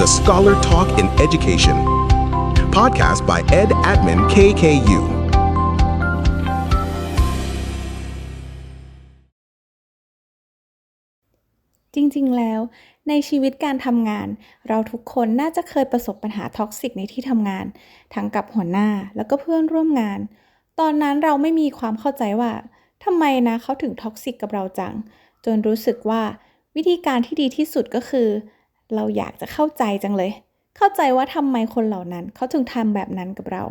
The Scholar Talk in Education. Podcast by Ed Admin KKU. จริงๆ แล้ว ในชีวิตการทำงาน เราทุกคนน่าจะเคยประสบปัญหาท็อกซิกในที่ทำงาน ทั้งกับหัวหน้าแล้วก็เพื่อนร่วมงาน ตอนนั้นเราไม่มีความเข้าใจว่าทำไมนะเขาถึงท็อกซิกกับเราจัง จนรู้สึกว่าวิธีการที่ดีที่สุดก็คือ เราอยากจะเข้าใจจังเลย เข้าใจว่าทำไมคนเหล่านั้นเขาถึงทำแบบนั้นกับเรา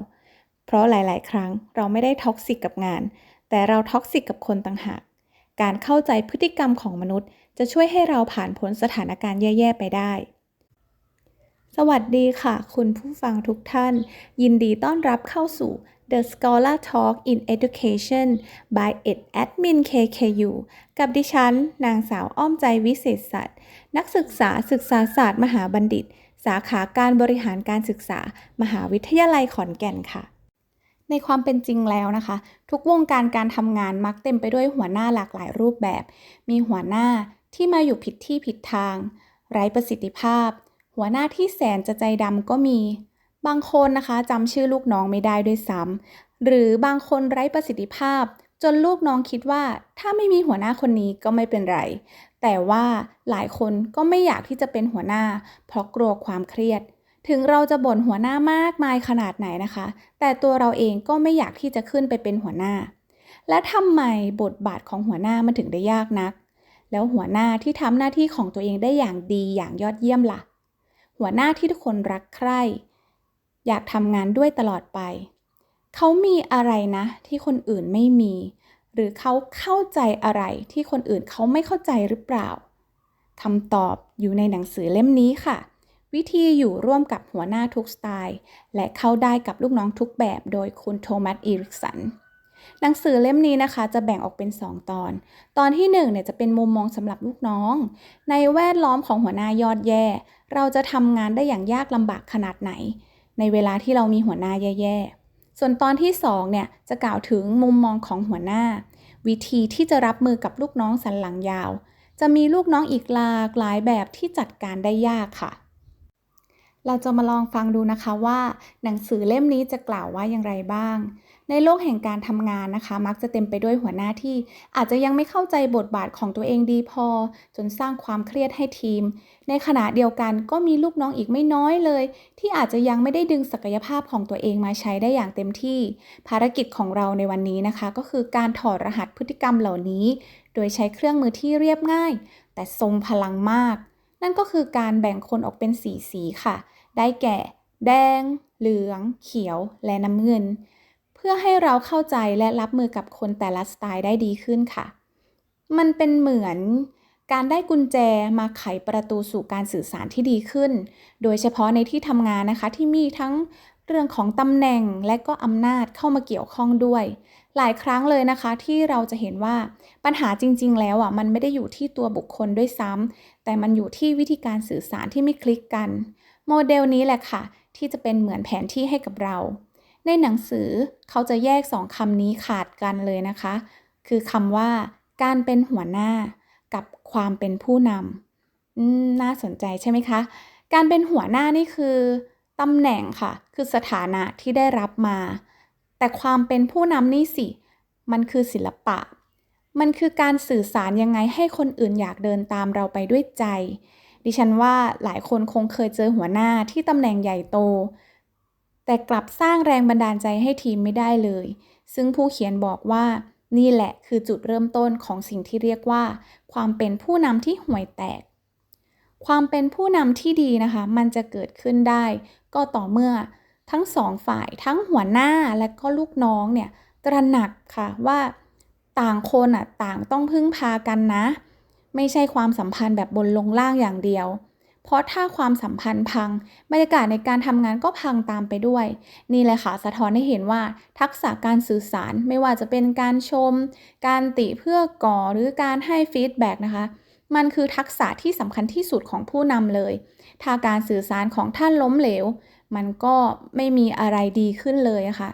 เพราะหลาย ๆ ครั้งเราไม่ได้ท็อกซิกกับงาน แต่เราท็อกซิกกับคนต่างหาก การเข้าใจพฤติกรรมของมนุษย์ จะช่วยให้เราผ่านพ้นสถานการณ์แย่ ๆ ไปได้ สวัสดีค่ะ คุณผู้ฟังทุกท่าน ยินดีต้อนรับเข้าสู่ The Scholar Talk in Education by Ed Admin KKU กับดิฉัน นางสาวอ้อมใจวิเศษสัตว์ นักศึกษาศึกษาศาสตร์มหาบัณฑิต สาขาการบริหารการศึกษา มหาวิทยาลัยขอนแก่นค่ะ ในความเป็นจริงแล้วนะคะ ทุกวงการการทำงานมักเต็มไปด้วยหัวหน้าหลากหลายรูปแบบ มีหัวหน้าที่มาอยู่ผิดที่ผิดทาง ไร้ประสิทธิภาพ หัวหน้าที่แสนจะใจดำก็มี บางคนนะคะจำชื่อลูกน้องไม่ได้ด้วยซ้ำหรือบางคนไร้ประสิทธิภาพ จนลูกน้องคิดว่า ถ้าไม่มีหัวหน้าคนนี้ก็ไม่เป็นไร แต่ว่าหลายคนก็ไม่อยากที่จะเป็นหัวหน้า เพราะกลัวความเครียด ถึงเราจะบ่นหัวหน้ามากมายขนาดไหนนะคะ แต่ตัวเราเองก็ไม่อยากที่จะขึ้นไปเป็นหัวหน้า และทำไมบทบาทของหัวหน้ามันถึงได้ยากนัก แล้วหัวหน้าที่ทำหน้าที่ของตัวเองได้อย่างดีอย่างยอดเยี่ยมล่ะ หัวหน้าที่ทุกคนรักใคร่ อยากทำงานด้วยตลอดไป เขามีอะไรนะที่คนอื่นไม่มี หรือเขาเข้าใจอะไรที่คนอื่นเขาไม่เข้าใจหรือเปล่าคำตอบอยู่ในหนังสือเล่มนี้ค่ะ วิธีอยู่ร่วมกับหัวหน้าทุกสไตล์ และเข้าได้กับลูกน้องทุกแบบโดยคุณโทมัสอีริกสันหนังสือเล่มนี้นะคะจะแบ่งออกเป็น 2 ตอน ตอนที่1เนี่ยจะเป็นมุมมองสำหรับลูกน้อง ในแวดล้อมของหัวหน้ายอดแย่ เราจะทำงานได้อย่างยากลำบากขนาดไหน ในเวลาที่เรามีหัวหน้าแย่ๆ ส่วนตอนที่2เนี่ยจะกล่าวถึงมุมมองของหัวหน้า วิธีที่จะรับมือกับลูกน้องสันหลังยาว จะมีลูกน้องอีกหลากหลายแบบที่จัดการได้ยากค่ะ เราจะมาลองฟังดูนะคะว่า หนังสือเล่มนี้จะกล่าวว่าอย่างไรบ้าง ในโลกแห่งการทำงานนะคะ มักจะเต็มไปด้วยหัวหน้าที่ อาจจะยังไม่เข้าใจบทบาทของตัวเองดีพอ จนสร้างความเครียดให้ทีม ในขณะเดียวกันก็มีลูกน้องอีกไม่น้อยเลย ที่อาจจะยังไม่ได้ดึงศักยภาพของตัวเองมาใช้ได้อย่างเต็มที่ ภารกิจของเราในวันนี้นะคะ ก็คือการถอดรหัสพฤติกรรมเหล่านี้ โดยใช้เครื่องมือที่เรียบง่าย แต่ทรงพลังมาก นั่นก็คือการแบ่งคนออกเป็นสีสีค่ะ ได้แก่ แดง เหลือง เขียว และน้ำเงิน เพื่อให้เราเข้าใจและรับมือกับคนแต่ละสไตล์ได้ดีขึ้นค่ะ มันเป็นเหมือนการได้กุญแจมาไขประตูสู่การสื่อสารที่ดีขึ้น โดยเฉพาะในที่ทำงานนะคะที่มีทั้งเรื่องของตำแหน่งและก็อำนาจเข้ามาเกี่ยวข้องด้วย หลายครั้งเลยนะคะที่เราจะเห็นว่าปัญหาจริง ๆ แล้วอะมันไม่ได้อยู่ที่ตัวบุคคลด้วยซ้ำแต่มันอยู่ที่วิธีการสื่อสารที่ไม่คลิกกัน โมเดลนี้แหละค่ะ ที่จะเป็นเหมือนแผนที่ให้กับเรา ในหนังสือเขาจะแยกสองคำนี้ขาดกันเลยนะคะ คือคำว่าการเป็นหัวหน้ากับความเป็นผู้นำน่าสนใจใช่ไหมคะ การเป็นหัวหน้านี่คือตำแหน่งค่ะ คือสถานะที่ได้รับมา แต่ความเป็นผู้นำนี่สิ มันคือศิลปะ มันคือการสื่อสารยังไงให้คนอื่นอยากเดินตามเราไปด้วยใจ ดิฉันว่าหลายคนคงเคยเจอหัวหน้าที่ตำแหน่งใหญ่โต แต่กลับสร้างแรงบันดาลใจให้ทีมไม่ได้เลย ซึ่งผู้เขียนบอกว่านี่แหละคือจุดเริ่มต้นของสิ่งที่เรียกว่า ความเป็นผู้นำที่ห่วยแตก ความเป็นผู้นำที่ดีนะคะ มันจะเกิดขึ้นได้ ก็ต่อเมื่อทั้งสองฝ่ายทั้งหัวหน้าและก็ลูกน้องเนี่ยตระหนักค่ะว่าต่างคนอะต่างต้องพึ่งพากันนะ ไม่ใช่ความสัมพันธ์แบบบนลงล่างอย่างเดียว เพราะถ้าความสัมพันธ์พัง บรรยากาศในการทำงานก็พังตามไปด้วย นี่แหละค่ะ สะท้อนให้เห็นว่า ทักษะการสื่อสารไม่ว่าจะเป็นการชม การติเพื่อก่อหรือการให้ฟีดแบ็กนะคะ มันคือทักษะที่สำคัญที่สุดของผู้นำเลย ถ้าการสื่อสารของท่านล้มเหลว มันก็ไม่มีอะไรดีขึ้นเลยะค่ะ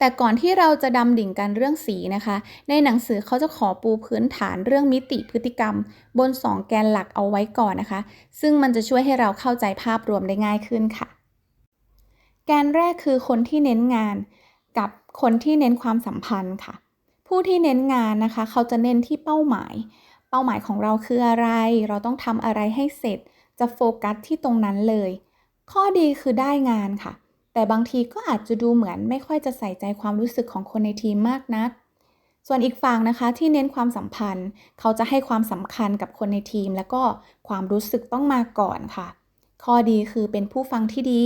แต่ก่อนที่เราจะดำดิ่งกันเรื่องสีนะคะ ในหนังสือเขาจะขอปูพื้นฐานเรื่องมิติพฤติกรรม บน 2 แกนหลักเอาไว้ก่อนนะคะ ซึ่งมันจะช่วยให้เราเข้าใจภาพรวมได้ง่ายขึ้นค่ะ แกนแรกคือคนที่เน้นงาน กับคนที่เน้นความสัมพันธ์ค่ะ ผู้ที่เน้นงานนะคะ เขาจะเน้นที่เป้าหมาย เป้าหมายของเราคืออะไร เราต้องทำอะไรให้เสร็จ จะโฟกัสที่ตรงนั้นเลย ข้อดีคือได้งานค่ะ แต่บางทีก็อาจจะดูเหมือนไม่ค่อยจะใส่ใจความรู้สึกของคนในทีมมากนัก ส่วนอีกฝั่งนะคะที่เน้นความสัมพันธ์ เขาจะให้ความสำคัญกับคนในทีม แล้วก็ความรู้สึกต้องมาก่อนค่ะ ข้อดีคือเป็นผู้ฟังที่ดี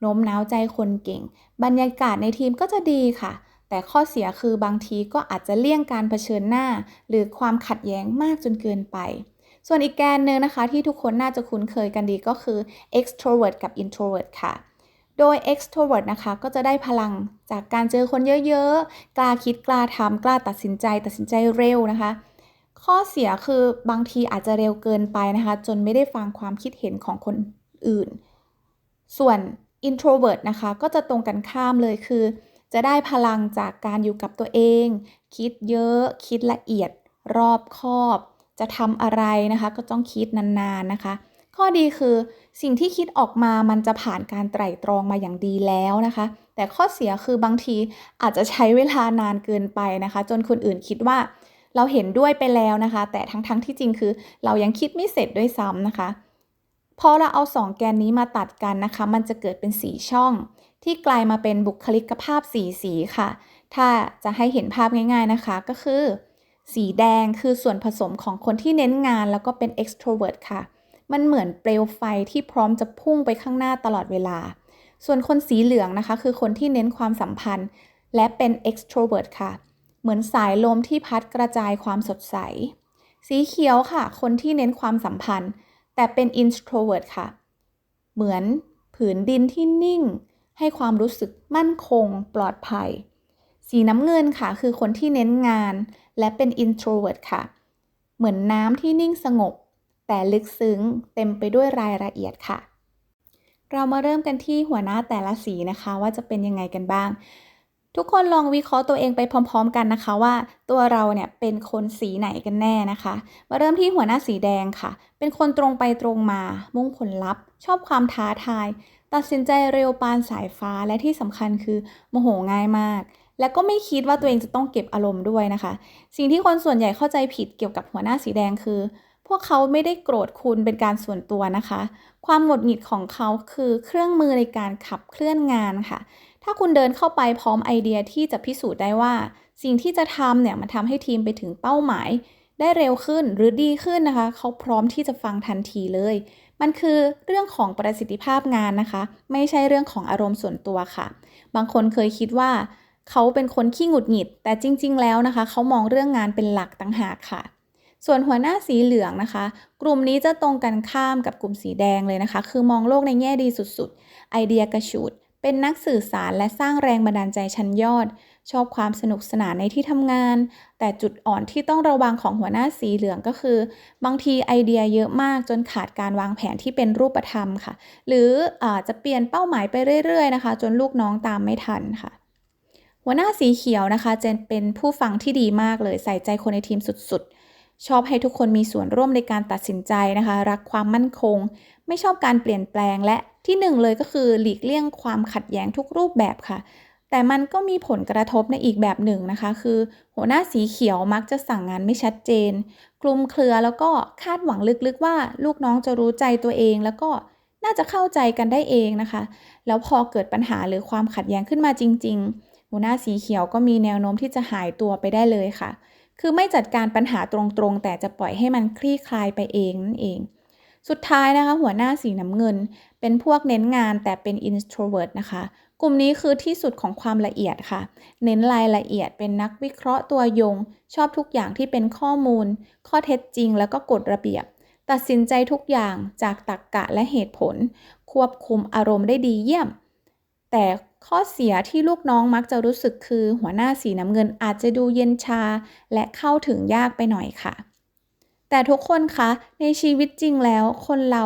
โน้มน้าวใจคนเก่ง บรรยากาศในทีมก็จะดีค่ะ แต่ข้อเสียคือบางทีก็อาจจะเลี่ยงการเผชิญหน้า หรือความขัดแย้งมากจนเกินไปส่วนอีกแกนหนึ่งนะคะที่ทุกคนน่าจะคุ้นเคยกันดีก็คือ extrovert กับ introvert ค่ะ โดย extrovert นะคะ ก็จะได้พลังจากการเจอคนเยอะๆ กล้าคิดกล้าทำกล้าตัดสินใจ ตัดสินใจเร็วนะคะ ข้อเสียคือบางทีอาจจะเร็วเกินไปนะคะ จนไม่ได้ฟังความคิดเห็นของคนอื่น ส่วน introvert นะคะ ก็จะตรงกันข้ามเลยคือ จะได้พลังจากการอยู่กับตัวเอง คิดเยอะ คิดละเอียด รอบคอบ จะทำอะไรนะคะ ก็ต้องคิดนานๆนะคะ ข้อดีคือสิ่งที่คิดออกมามันจะผ่านการไตร่ตรองมาอย่างดีแล้วนะคะ แต่ข้อเสียคือบางทีอาจจะใช้เวลานานเกินไปนะคะ จนคนอื่นคิดว่าเราเห็นด้วยไปแล้วนะคะ แต่ทั้งๆทที่จริงคือ เรายังคิดไม่เสร็จด้วยซ้ำนะคะ พอเราเอาสองแกนนี้มาตัดกันนะคะ มันจะเกิดเป็นสีช่อง ที่กลายมาเป็นบุคลิกภาพสีสีค่ะ ถ้าจะให้เห็นภาพง่ายๆนะคะก็คือ สีแดงคือส่วนผสมของคนที่เน้นงานแล้วก็เป็น extrovert ค่ะ มันเหมือนเปลวไฟที่พร้อมจะพุ่งไปข้างหน้าตลอดเวลา ส่วนคนสีเหลืองนะคะ คือคนที่เน้นความสัมพันธ์ และเป็น extrovert ค่ะ เหมือนสายลมที่พัดกระจายความสดใส สีเขียวค่ะ คนที่เน้นความสัมพันธ์ แต่เป็น introvert ค่ะ เหมือนผืนดินที่นิ่ง ให้ความรู้สึกมั่นคง ปลอดภัย สีน้ำเงินค่ะ คือคนที่เน้นงาน และเป็น introvert ค่ะ เหมือนน้ำที่นิ่งสงบ แต่ลึกซึ้งเต็มไปด้วยรายละเอียดค่ะ เรามาเริ่มกันที่หัวหน้าแต่ละสีนะคะว่าจะเป็นยังไงกันบ้าง ทุกคนลองวิเคราะห์ตัวเองไปพร้อม ๆ กันนะคะว่าตัวเราเนี่ยเป็นคนสีไหนกันแน่นะคะ มาเริ่มที่หัวหน้าสีแดงค่ะ เป็นคนตรงไปตรงมา มุ่งผลลัพธ์ ชอบความท้าทาย ตัดสินใจเร็วปานสายฟ้าและที่สำคัญคือโมโหง่ายมากและก็ไม่คิดว่าตัวเองจะต้องเก็บอารมณ์ด้วยนะคะ สิ่งที่คนส่วนใหญ่เข้าใจผิดเกี่ยวกับหัวหน้าสีแดงคือ พวกเขาไม่ได้โกรธคุณเป็นการส่วนตัวนะคะ ความหงุดหงิดของเขาคือเครื่องมือในการขับเคลื่อนงานค่ะ ถ้าคุณเดินเข้าไปพร้อมไอเดียที่จะพิสูจน์ได้ว่า สิ่งที่จะทำเนี่ยมันทำให้ทีมไปถึงเป้าหมาย ได้เร็วขึ้นหรือดีขึ้นนะคะ เขาพร้อมที่จะฟังทันทีเลย มันคือเรื่องของประสิทธิภาพงานนะคะ ไม่ใช่เรื่องของอารมณ์ส่วนตัวค่ะ บางคนเคยคิดว่า เขาเป็นคนขี้หงุดหงิด แต่จริง ๆ แล้วนะคะ เขามองเรื่องงานเป็นหลักต่างหากค่ะ ส่วนหัวหน้าสีเหลืองนะคะ กลุ่มนี้จะตรงกันข้ามกับกลุ่มสีแดงเลยนะคะ คือมองโลกในแง่ดีสุดๆ ไอเดียกระชูด เป็นนักสื่อสารและสร้างแรงบันดาลใจชั้นยอด ชอบความสนุกสนานในที่ทำงาน แต่จุดอ่อนที่ต้องระวังของหัวหน้าสีเหลืองก็คือ บางทีไอเดียเยอะมากจนขาดการวางแผนที่เป็นรูปธรรมค่ะ หรืออาจจะเปลี่ยนเป้าหมายไปเรื่อยๆนะคะ จนลูกน้องตามไม่ทันค่ะหัวหน้าสีเขียวนะคะจะเป็นผู้ฟังที่ดีมากเลยใส่ใจคนในทีมสุดๆ ชอบให้ทุกคนมีส่วนร่วมในการตัดสินใจนะคะ รักความมั่นคง ไม่ชอบการเปลี่ยนแปลงและที่หนึ่งเลยก็คือหลีกเลี่ยงความขัดแย้งทุกรูปแบบค่ะ แต่มันก็มีผลกระทบในอีกแบบหนึ่งนะคะ คือ หัวหน้าสีเขียวมักจะสั่งงานไม่ชัดเจน กลุ่มเครือแล้วก็คาดหวังลึกๆว่า ลูกน้องจะรู้ใจตัวเองแล้วก็น่าจะเข้าใจกันได้เองนะคะ แล้วพอเกิดปัญหาหรือความขัดแย้งขึ้นมาจริง ๆ หัวหน้าสีเขียวก็มีแนวโน้มที่จะหายตัวไปได้เลยค่ะ คือไม่จัดการปัญหาตรงๆ แต่จะปล่อยให้มันคลี่คลายไปเองนั่นเอง สุดท้ายนะคะ หัวหน้าสีน้ำเงิน เป็นพวกเน้นงานแต่เป็น introvert นะคะ กลุ่มนี้คือที่สุดของความละเอียดค่ะ เน้นรายละเอียดเป็นนักวิเคราะห์ตัวยง ชอบทุกอย่างที่เป็นข้อมูล ข้อเท็จจริง แล้วก็กฎระเบียบ ตัดสินใจทุกอย่างจากตรรกกะและเหตุผล ควบคุมอารมณ์ได้ดีเยี่ยม แต่ข้อเสียที่ลูกน้องมักจะรู้สึกคือหัวหน้าสีน้ำเงินอาจจะดูเย็นชา และเข้าถึงยากไปหน่อยค่ะ แต่ทุกคนคะในชีวิตจริงแล้วคนเรา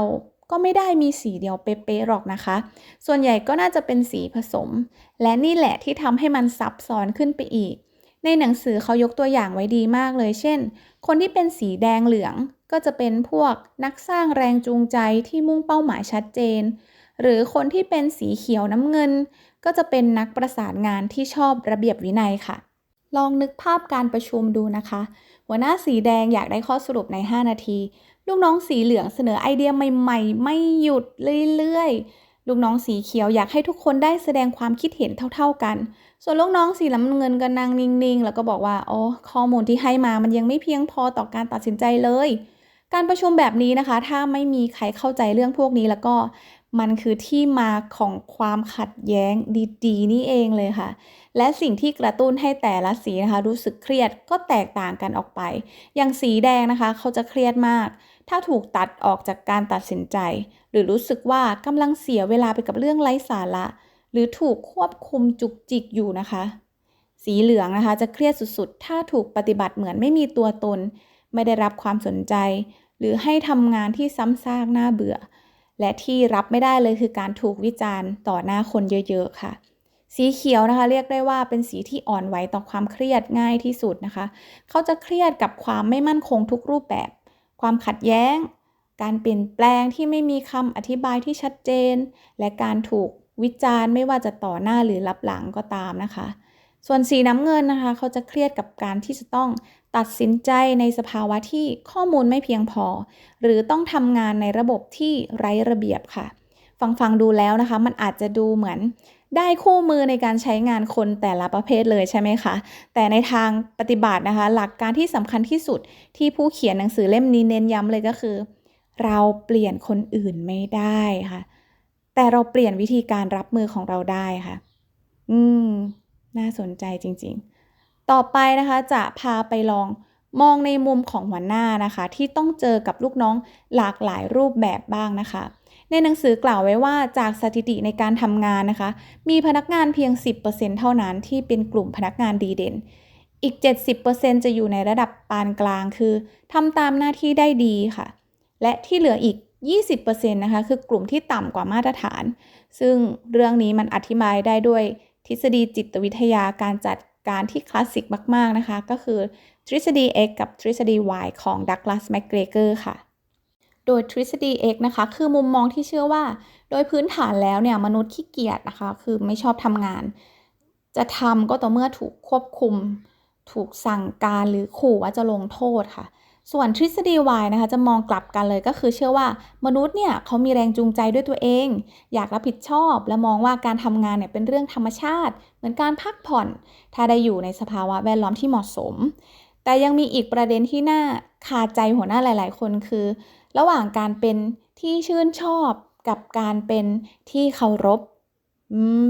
ก็ไม่ได้มีสีเดียวเป๊ะๆหรอกนะคะ ส่วนใหญ่ก็น่าจะเป็นสีผสม และนี่แหละที่ทำให้มันซับซ้อนขึ้นไปอีก ในหนังสือเขายกตัวอย่างไว้ดีมากเลย เช่น คนที่เป็นสีแดงเหลืองก็จะเป็นพวกนักสร้างแรงจูงใจที่มุ่งเป้าหมายชัดเจน หรือคนที่เป็นสีเขียวน้ำเงิน ก็จะเป็นนักประสานงานที่ชอบระเบียบวินัยค่ะ ลองนึกภาพการประชุมดูนะคะ หัวหน้าสีแดงอยากได้ข้อสรุปใน 5 นาที ลูกน้องสีเหลืองเสนอไอเดียใหม่ ๆ ไม่หยุดเรื่อยๆ ลูกน้องสีเขียวอยากให้ทุกคนได้แสดงความคิดเห็นเท่า ๆกัน ส่วนลูกน้องสีน้ำเงินก็นั่งนิ่งๆ แล้วก็บอกว่า โอ้ข้อมูลที่ให้มามันยังไม่เพียงพอต่อการตัดสินใจเลย การประชุมแบบนี้นะคะ ถ้าไม่มีใครเข้าใจเรื่องพวกนี้แล้วก็มันคือที่มาของความขัดแย้งดีๆ นี่เองเลยค่ะ และสิ่งที่กระตุ้นให้แต่ละสีนะคะ รู้สึกเครียดก็แตกต่างกันออกไป อย่างสีแดงนะคะ เขาจะเครียดมาก ถ้าถูกตัดออกจากการตัดสินใจ หรือรู้สึกว่ากำลังเสียเวลาไปกับเรื่องไร้สาระ หรือถูกควบคุมจุกจิกอยู่นะคะ สีเหลืองนะคะ จะเครียดสุดๆ ถ้าถูกปฏิบัติเหมือนไม่มีตัวตน ไม่ได้รับความสนใจ หรือให้ทำงานที่ซ้ำซากน่าเบื่อ และที่รับไม่ได้เลยคือการถูกวิจารณ์ต่อหน้าคนเยอะๆค่ะ สีเขียวนะคะ เรียกได้ว่าเป็นสีที่อ่อนไหวต่อความเครียดง่ายที่สุดนะคะ เขาจะเครียดกับความไม่มั่นคงทุกรูปแบบ ความขัดแย้ง การเปลี่ยนแปลงที่ไม่มีคำอธิบายที่ชัดเจน และการถูกวิจารณ์ไม่ว่าจะต่อหน้าหรือรับหลังก็ตามนะคะ ส่วนสีน้ำเงินนะคะ เขาจะเครียดกับการที่จะต้อง ตัดสินใจในสภาวะที่ข้อมูลไม่เพียงพอ หรือต้องทำงานในระบบที่ไร้ระเบียบค่ะ ฟังฟังดูแล้วนะคะ มันอาจจะดูเหมือนได้คู่มือในการใช้งานคนแต่ละประเภทเลยใช่ไหมคะ แต่ในทางปฏิบัตินะคะ หลักการที่สำคัญที่สุดที่ผู้เขียนหนังสือเล่มนี้เน้นย้ำเลยก็คือ เราเปลี่ยนคนอื่นไม่ได้ค่ะ แต่เราเปลี่ยนวิธีการรับมือของเราได้ค่ะ อืม น่าสนใจจริง ๆ ต่อไปนะคะจะพาไปลองมองในมุมของหัวหน้านะคะ ที่ต้องเจอกับลูกน้องหลากหลายรูปแบบบ้างนะคะ ในหนังสือกล่าวไว้ว่าจากสถิติในการทำงานนะคะ มีพนักงานเพียง 10%เท่านั้นที่เป็นกลุ่มพนักงานดีเด่น อีก 70%จะอยู่ในระดับปานกลางคือทำตามหน้าที่ได้ดีค่ะ และที่เหลืออีก 20%นะคะคือกลุ่มที่ต่ำกว่ามาตรฐาน ซึ่งเรื่องนี้มันอธิบายได้ด้วยทฤษฎีจิตวิทยาการจัด การที่คลาสสิกมาก ๆ นะคะ ก็คือทฤษฎี X กับทฤษฎี Y ของดักลาสแมกเกรเกอร์ค่ะ โดยทฤษฎี X นะคะ คือมุมมองที่เชื่อว่า โดยพื้นฐานแล้วเนี่ย มนุษย์ขี้เกียจนะคะ คือไม่ชอบทำงาน จะทำก็ต่อเมื่อถูกควบคุม ถูกสั่งการหรือขู่ว่าจะลงโทษค่ะ ส่วนทฤษฎี Y นะคะจะมองกลับกันเลยก็คือเชื่อว่ามนุษย์เนี่ยเขามีแรงจูงใจด้วยตัวเอง อยากรับผิดชอบ และมองว่าการทำงานเนี่ยเป็นเรื่องธรรมชาติ เหมือนการพักผ่อน ถ้าได้อยู่ในสภาวะแวดล้อมที่เหมาะสม แต่ยังมีอีกประเด็นที่น่าคาใจหัวหน้าหลาย ๆ คนคือ ระหว่างการเป็นที่ชื่นชอบกับการเป็นที่เคารพ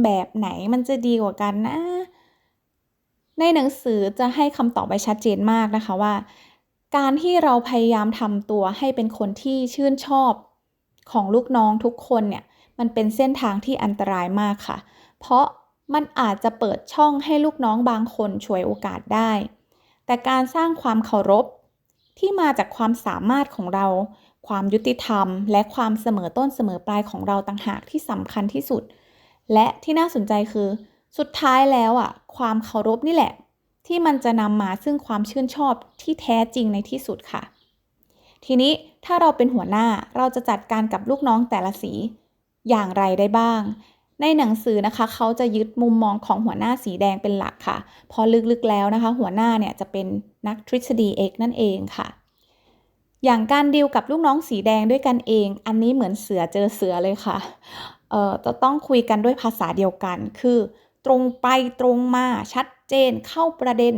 แบบไหนมันจะดีกว่ากันนะในหนังสือจะให้คำตอบไว้ชัดเจนมากนะคะว่า การที่เราพยายามทำตัวให้เป็นคนที่ชื่นชอบของลูกน้องทุกคนเนี่ย มันเป็นเส้นทางที่อันตรายมากค่ะ เพราะมันอาจจะเปิดช่องให้ลูกน้องบางคนฉวยโอกาสได้ แต่การสร้างความเคารพที่มาจากความสามารถของเรา ความยุติธรรม และความเสมอต้นเสมอปลายของเราต่างหากที่สำคัญที่สุด และที่น่าสนใจคือ สุดท้ายแล้วอะ ความเคารพนี่แหละ ที่มันจะนำมาซึ่งความชื่นชอบที่แท้จริงในที่สุดค่ะ ทีนี้ถ้าเราเป็นหัวหน้าเราจะจัดการกับลูกน้องแต่ละสี อย่างไรได้บ้าง ในหนังสือนะคะ เขาจะยึดมุมมองของหัวหน้าสีแดงเป็นหลักค่ะ พอลึกๆแล้วนะคะ หัวหน้าเนี่ยจะเป็นนักทฤษฎี X นั่นเองค่ะ อย่างการดีลกับลูกน้องสีแดงด้วยกันเอง อันนี้เหมือนเสือเจอเสือเลยค่ะเอ่อจะต้องคุยกันด้วยภาษาเดียวกัน คือ ตรงไปตรงมาชัด เจนเข้าประเด็น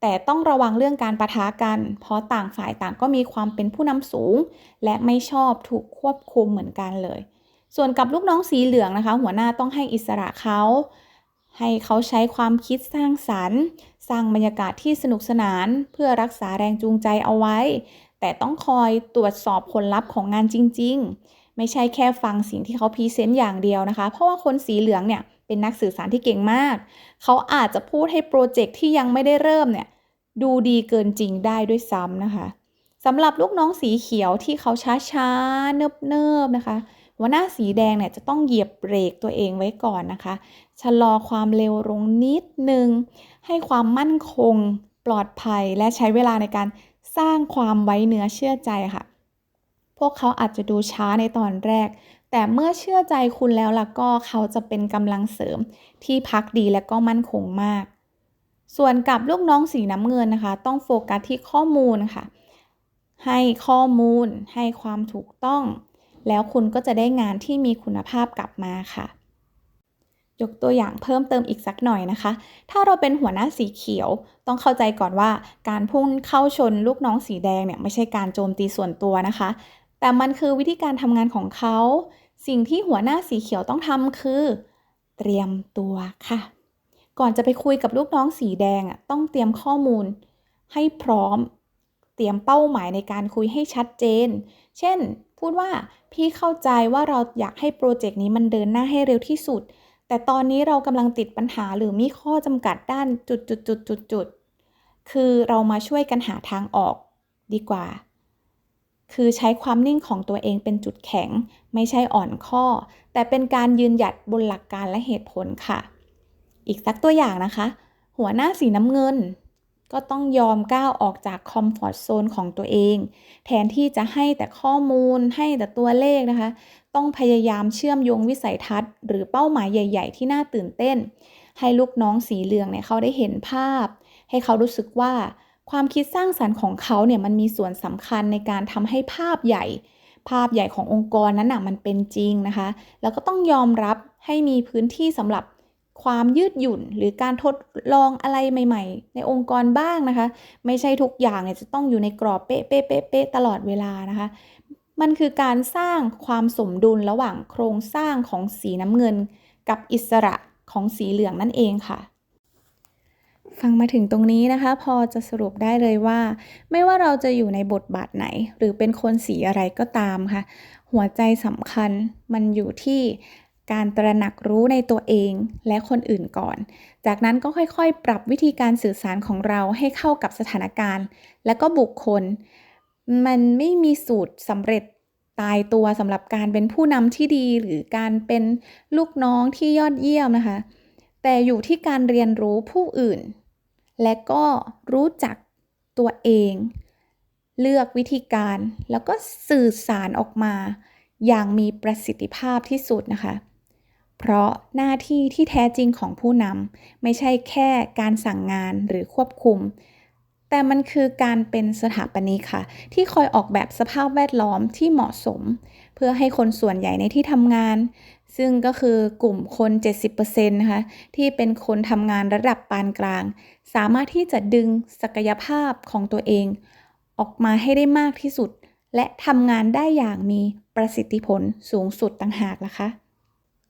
แต่ต้องระวังเรื่องการประทะกัน เพราะต่างฝ่ายต่างก็มีความเป็นผู้นำสูง และไม่ชอบถูกควบคุมเหมือนกันเลย ส่วนกับลูกน้องสีเหลืองนะคะ หัวหน้าต้องให้อิสระเขาให้เขาใช้ความคิดสร้างสรรค์ สร้างบรรยากาศที่สนุกสนาน เพื่อรักษาแรงจูงใจเอาไว้ แต่ต้องคอยตรวจสอบผลลัพธ์ของงานจริง ๆ ไม่ใช่แค่ฟังสิ่งที่เขาพรีเซนต์อย่างเดียวนะคะ เพราะว่าคนสีเหลืองเนี่ย เป็นนักสื่อสารที่เก่งมาก เขาอาจจะพูดให้โปรเจกต์ที่ยังไม่ได้เริ่มเนี่ยดูดีเกินจริงได้ด้วยซ้ำนะคะสำหรับลูกน้องสีเขียวที่เขาช้าๆ เนิบๆนะคะหัวหน้าสีแดงเนี่ยจะต้องเหยียบเบรกตัวเองไว้ก่อนนะคะ ชะลอความเร็วลงนิดนึง ให้ความมั่นคง ปลอดภัย และใช้เวลาในการสร้างความไว้เนื้อเชื่อใจค่ะ พวกเขาอาจจะดูช้าในตอนแรก แต่เมื่อเชื่อใจคุณแล้วล่ะก็เขาจะเป็นกำลังเสริมที่พักดีและก็มั่นคงมาก ส่วนกับลูกน้องสีน้ำเงินนะคะ ต้องโฟกัสที่ข้อมูลค่ะ ให้ข้อมูล ให้ความถูกต้อง แล้วคุณก็จะได้งานที่มีคุณภาพกลับมาค่ะ ยกตัวอย่างเพิ่มเติมอีกสักหน่อยนะคะ ถ้าเราเป็นหัวหน้าสีเขียว ต้องเข้าใจก่อนว่าการพุ่งเข้าชนลูกน้องสีแดงเนี่ยไม่ใช่การโจมตีส่วนตัวนะคะ แต่มันคือวิธีการทำงานของเขา สิ่งที่หัวหน้าสีเขียวต้องทำคือ เตรียมตัวค่ะ ก่อนจะไปคุยกับลูกน้องสีแดงอะต้องเตรียมข้อมูล ให้พร้อม เตรียมเป้าหมายในการคุยให้ชัดเจน เช่น พูดว่าพี่เข้าใจว่าเราอยากให้โปรเจกต์นี้มันเดินหน้าให้เร็วที่สุด แต่ตอนนี้เรากำลังติดปัญหาหรือมีข้อจำกัดด้านจุดจุดจุดจุดจุดคือเรามาช่วยกันหาทางออกดีกว่า คือใช้ความนิ่งของตัวเองเป็นจุดแข็ง ไม่ใช่อ่อนข้อ แต่เป็นการยืนหยัดบนหลักการและเหตุผลค่ะ อีกสักตัวอย่างนะคะ หัวหน้าสีน้ำเงิน ก็ต้องยอมก้าวออกจากคอมฟอร์ทโซนของตัวเอง แทนที่จะให้แต่ข้อมูลให้แต่ตัวเลขนะคะ ต้องพยายามเชื่อมโยงวิสัยทัศน์ หรือเป้าหมายใหญ่ ๆ ที่น่าตื่นเต้น ให้ลูกน้องสีเหลืองเนี่ยเขาได้เห็นภาพ ให้เขารู้สึกว่า ความคิดสร้างสรรค์ของเขาเนี่ยมันมีส่วนสำคัญในการทำให้ภาพใหญ่ ภาพใหญ่ขององค์กรนั้นน่ะมันเป็นจริงนะคะ แล้วก็ต้องยอมรับให้มีพื้นที่สำหรับความยืดหยุ่นหรือการทดลองอะไรใหม่ ๆ ในองค์กรบ้างนะคะ ไม่ใช่ทุกอย่างเนี่ยจะต้องอยู่ในกรอบเป๊ะเป๊ะเป๊ะเป๊ะตลอดเวลานะคะ มันคือการสร้างความสมดุลระหว่างโครงสร้างของสีน้ำเงิน กับอิสระของสีเหลืองนั่นเองค่ะ ฟังมาถึงตรงนี้นะคะ พอจะสรุปได้เลยว่า ไม่ว่าเราจะอยู่ในบทบาทไหน หรือเป็นคนสีอะไรก็ตามค่ะ หัวใจสำคัญมันอยู่ที่การตระหนักรู้ในตัวเองและคนอื่นก่อน จากนั้นก็ค่อยๆ ปรับวิธีการสื่อสารของเราให้เข้ากับสถานการณ์ และก็บุคคล มันไม่มีสูตรสำเร็จตายตัวสำหรับการเป็นผู้นำที่ดี หรือการเป็นลูกน้องที่ยอดเยี่ยมนะคะ แต่อยู่ที่การเรียนรู้ผู้อื่น และก็รู้จักตัวเอง เลือกวิธีการแล้วก็สื่อสารออกมา อย่างมีประสิทธิภาพที่สุดนะคะ เพราะหน้าที่ที่แท้จริงของผู้นำไม่ใช่แค่การสั่งงานหรือควบคุม แต่มันคือการเป็นสถาปนิกค่ะ ที่คอยออกแบบสภาพแวดล้อมที่เหมาะสม เพื่อให้คนส่วนใหญ่ในที่ทำงาน ซึ่งก็คือกลุ่มคน 70%นะคะที่เป็นคนทำงานระดับปานกลาง สามารถที่จะดึงศักยภาพของตัวเอง ออกมาให้ได้มากที่สุด และทำงานได้อย่างมีประสิทธิผลสูงสุดต่างหากล่ะคะ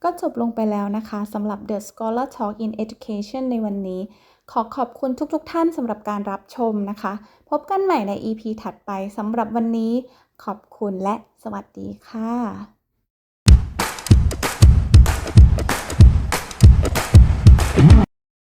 ก็จบลงไปแล้วนะคะสำหรับ The Scholar Talk in Education ในวันนี้ ขอขอบคุณทุกๆทท่านสำหรับการรับชมนะคะ พบกันใหม่ใน EP ถัดไปสำหรับวันนี้ ขอบคุณและสวัสดีค่ะ